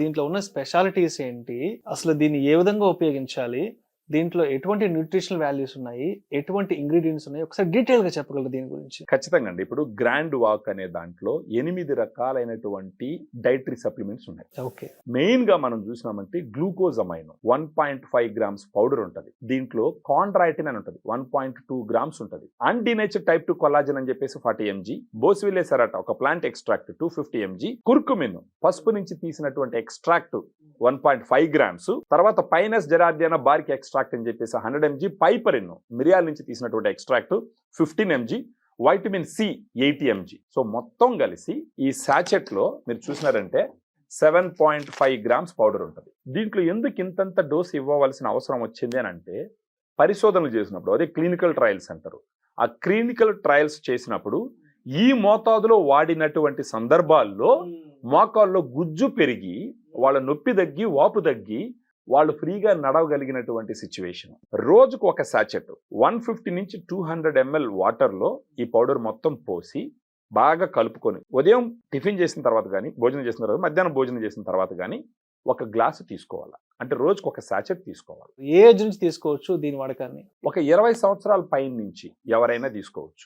దీంట్లో ఉన్న స్పెషాలిటీస్ ఏంటి? అసలు దీన్ని ఏ విధంగా ఉపయోగించాలి? దీంట్లో ఎటువంటి న్యూట్రిషనల్ వాల్యూస్ ఉన్నాయి? ఎటువంటి ఇంగ్రీడియంట్స్ ఉన్నాయి? ఒకసారి డీటెయిల్గా చెప్పగలరు దీని గురించి? ఖచ్చితంగా అండి. ఇప్పుడు గ్రాండ్ వాక్ అనే దాంట్లో ఎనిమిది రకాలైనటువంటి డైటరీ సప్లిమెంట్స్ ఉన్నాయి. ఓకే. మెయిన్గా మనం చూసినామంటే glucosamine one point five grams powder ఉంటుంది. దీంట్లో కాండ్రాయిటిన్ అని ఉంటుంది. వన్ పాయింట్ టూ గ్రామ్స్ ఉంటుంది. అంటీనేచర్ టైప్ టు కొలాజన్ అని చెప్పేసి ఫార్టీ ఎంజీ బోస్విలే సెరాటా ఒక plant extract two fifty mg curcumin పసుపు నుంచి తీసినటువంటి extract one point five grams తర్వాత పైనస్ జెరార్డియానా బార్క్ ఎక్స్ట్రాక్ట్ అని చెప్పేసి హండ్రెడ్ ఎంజీ పైపరిన్ మిరియాల నుంచి తీసినటువంటి extract fifteen MG vitamin C eighty MG so మొత్తం కలిసి ఈ సాచెట్లో మీరు చూసినారంటే seven point five grams powder ఉంటుంది. దీంట్లో ఎందుకు ఇంతంత డోస్ ఇవ్వవలసిన అవసరం వచ్చింది అని అంటే పరిశోధనలు చేసినప్పుడు అదే క్లినికల్ ట్రయల్స్ అంటారు. ఆ క్లినికల్ ట్రయల్స్ చేసినప్పుడు ఈ మోతాదులో వాడినటువంటి సందర్భాల్లో మోకాల్లో గుజ్జు పెరిగి వాళ్ళ నొప్పి తగ్గి వాపు తగ్గి వాళ్ళు ఫ్రీగా నడవగలిగినటువంటి సిచ్యువేషన్ రోజుకు ఒక సాచెట్ వన్ ఫిఫ్టీ నుంచి టూ హండ్రెడ్ ఎంఎల్ వాటర్లో ఈ పౌడర్ మొత్తం పోసి బాగా కలుపుకొని ఉదయం టిఫిన్ చేసిన తర్వాత కానీ భోజనం చేసిన తర్వాత మధ్యాహ్నం భోజనం చేసిన తర్వాత కానీ ఒక గ్లాసు తీసుకోవాలి? అంటే రోజుకు ఒక సాచెట్ తీసుకోవాలి. ఏ ఏజ్ నుంచి తీసుకోవచ్చు దీని వాడకాన్ని? ఒక ఇరవై సంవత్సరాల పైన నుంచి ఎవరైనా తీసుకోవచ్చు.